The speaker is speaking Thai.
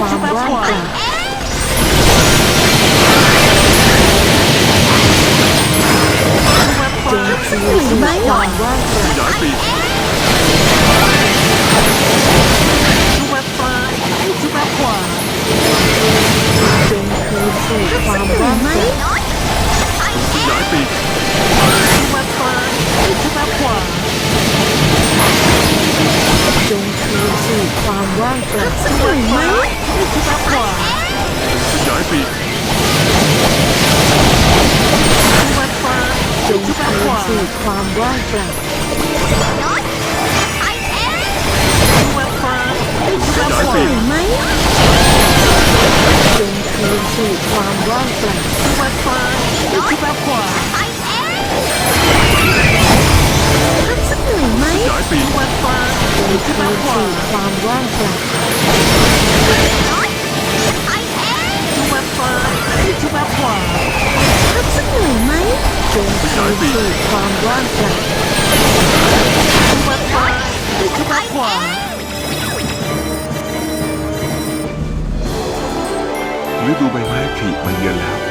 ว่างเปล่าจงคืนสู่ความว่างเปล่าขยายปีกจงคืนสู่ความว่างเปล่าขยายปีกจงคืนสู่ความว่างเปล่าสักหน่อยไหม ขยายปีกจงคืนสู่ความว่างเปล่าขยายหปีน่อกยไหมจงคืนสู่ความว่างเปล่าสักหน่อยไหมขยายปีกจงคืนสู่ความว่างเปล่า จงคืนสู่ความว่างเปล่าฤดูใบไม้ผลิมาเยือนแล้ว